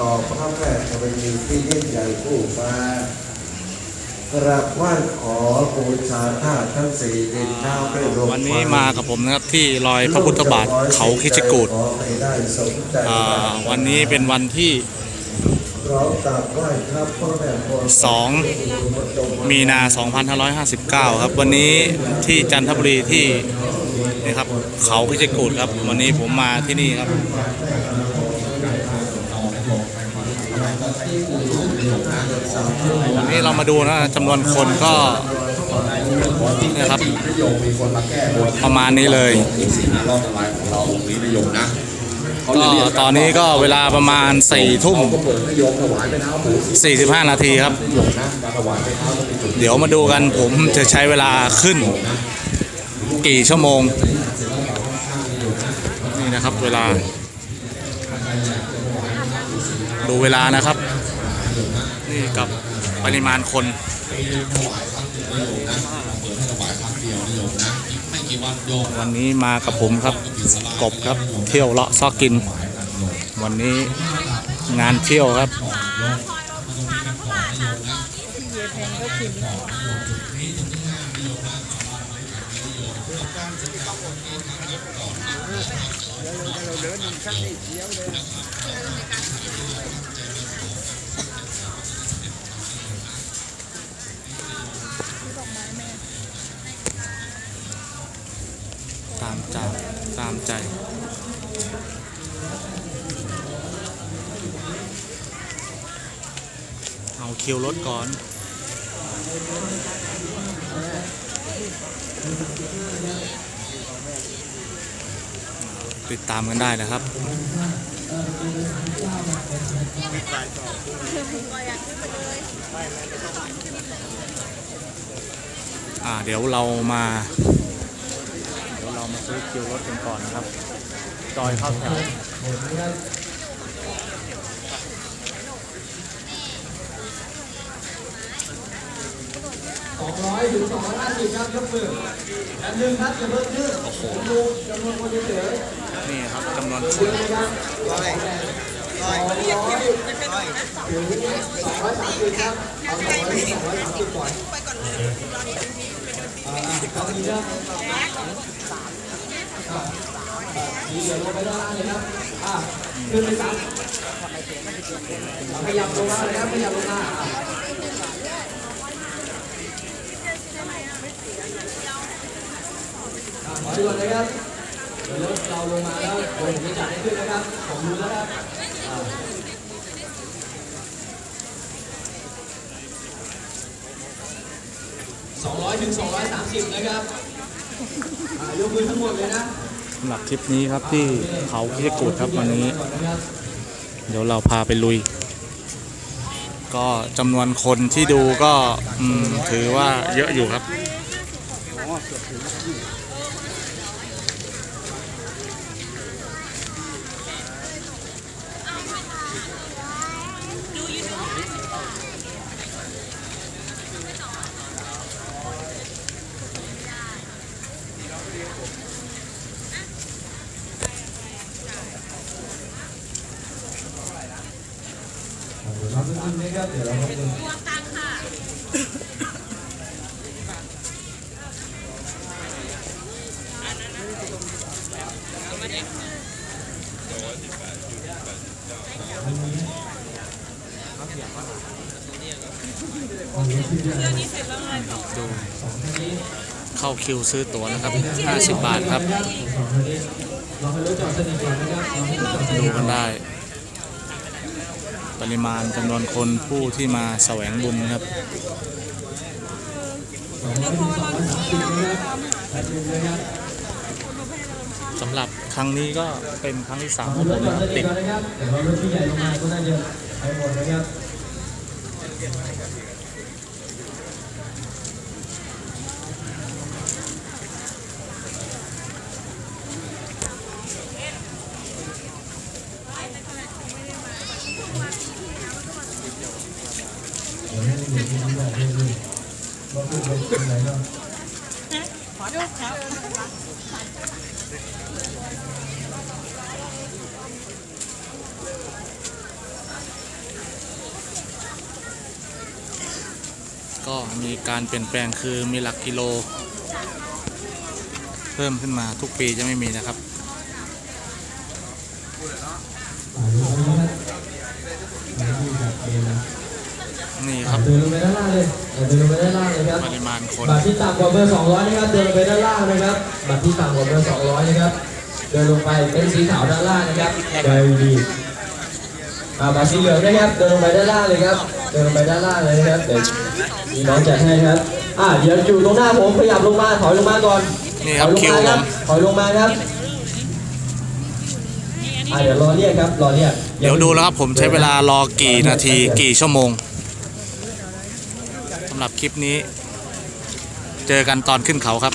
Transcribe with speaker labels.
Speaker 1: ต่อพระแม่ธรณีที่ยิ่งใหญ่ผู้มากราบไหว้ขอบูชาธาตุทั้งสี่ดินน้ำด้วยลม
Speaker 2: วันนี้มากับผมนะครับที่รอยพระพุทธบาทเขาคิชกูด
Speaker 1: ขอให้ได้สมใจ
Speaker 2: อ่าวันนี้เป็นวันที่
Speaker 1: พร้อมกราบไหว้ครับพ่อแม่พ่อ
Speaker 2: 2มีนา 2559 ครับ วันนี้ที่จันทบุรีที่นี่ครับเขาคิชกูดครับ วันนี้ผมมาที่นี่ครับ วันนี้เรามาดูนะจำนวนคนก็นะครับ
Speaker 3: นิยมมีคนมาแก้บน
Speaker 2: ประมาณนี้เลย
Speaker 3: สี่ห้ารอบถวายของเราองค์นี้นิยมนะเขา
Speaker 2: ก็
Speaker 3: จะเรีย
Speaker 2: ตอนนี้ก็เวลาประมาณ4ทุ่ม
Speaker 3: เขาก็เปิดนิยมถวายไปเท้าหมูสี
Speaker 2: 45นาทีครับ
Speaker 3: นิยมนะการถวายไปเท้าต้องมีจุด
Speaker 2: เดี๋ยวมาดูกันผมจะใช้เวลาขึ้น กี่ชั่วโมง นี่นะครับเวลา ดูเวลานะครับ นี่กับปริมาณคนวันนี้มากับผมครับกบครับเที่ยวเลาะซอกกิน วันนี้งานเที่ยวครับ ตามใจตามใจเอาคิวรถก่อนติดตามกันได้นะครับอ่าเดี๋ยวเรามา มาซื้อคิวรถกันก่อนนะครับ จอยเข้าแถว
Speaker 4: สองร้อยถึงสองร้อยห้าสิบครับยกมืออันหนึ่งครับอย่าเพิ่มชื่อผมดูจำนวนคนเฉย
Speaker 2: นี่ครับจำนวนค
Speaker 4: ๆเย
Speaker 2: น
Speaker 4: อะนะครับร้อยร้อยถึงสองร้อยสามสิบครับเอาสองร้อยถึงสองร้อยสามสิบก่อนอ่าอ่าเอาทีนะอ่าอ่า ทีเดี๋ยวลงไปด้านล่างเลยครับอ่ขึ้นไปสามขยับลงมาเลยครับขยับลงมาอ่าอะขอด่วนเลยครับเดี๋ยวรถเราลงมาแล้วผมจะจัดให้ขึ้นนะครับ ผมรู้แล้วครับสองร้อยถึงสองร้อยสามสิบนะครับ ยกมือทั้งหมดเลยนะ
Speaker 2: สำหรับทริปนี้ครับที่เขาคิดกูดครับวันนี้ เดี๋ยวเราพาไปลุย ก็จำนวนคนที่ดูก็ถือว่าเยอะอยู่ครับ
Speaker 4: รับจริงๆนะครับเดี๋ยวเราลงมือ
Speaker 2: ดูเข้าคิวซื้อตั๋วนะครับ 50 บาทครับ
Speaker 4: สองคนนี้เราไปรถจอดสนิทก่อนนะครับเราไปรถจอดสนิ
Speaker 2: ดู
Speaker 4: ก่
Speaker 2: กั
Speaker 4: อน
Speaker 2: นได้ ปริมาณจำนวนคนผู้ที่มาแสวงบุญครับ
Speaker 4: สองร้อยถึงสองร้อยสามสิบนครับจัดเต็มเลยครับ
Speaker 2: สำหรับครั้งนี้ก็เป็นครั้งที่สามข
Speaker 4: เอา
Speaker 2: องผ
Speaker 4: ถ
Speaker 2: ม
Speaker 4: ด
Speaker 2: นะครับติด
Speaker 4: ดี๋ยวให้ดูที่น้ำแรกให้ดูว่าพูดไปที่ไหนเนาะขอดูครับ
Speaker 2: ก็มีการเปลี่ยนแปลงคือมีหลักกิโล เพิ่มขึ้นมาทุกปีจะไม่มีนะครับอ่ดูนะ
Speaker 4: ดูจากเกณฑ์
Speaker 2: ครับ
Speaker 4: เดินลงไปด้านล่างเลยเดินลงไปด้านล่างเลยครับ
Speaker 2: ปริมาณคน
Speaker 4: บัตรที่ต่ำกว่าเบอร์200นะครับเดินลงไปด้านล่างนะครับบัตรที่ต่ำกว่าเบอร์200นะครับเดินลงไปเป็นสีขาวด้านล่างนะครับเดินดีอ่าบัตรสีเหลืองนะครับเดินลงไปด้านล่างเลยครับเดินลงไปด้านล่างเลยนะครับเดี๋ยวมีน้องจัดให้ครับอ่าเดี๋ยวอยู่ตรงหน้าผมขยับลงมาถอยลงมาก่อน
Speaker 2: นี่ครับ
Speaker 4: ถอยลงมา
Speaker 2: คิวผม
Speaker 4: ถอยลงมาครับอ่าเดี๋ยวรอเรียกครับรอเรียก
Speaker 2: เดี๋ยวดูแล้วครับผมใช้เวลารอกี่นาทีกี่ชั่วโมงสำหรับคลิปนี้ เจอกันตอนขึ้นเขาครับ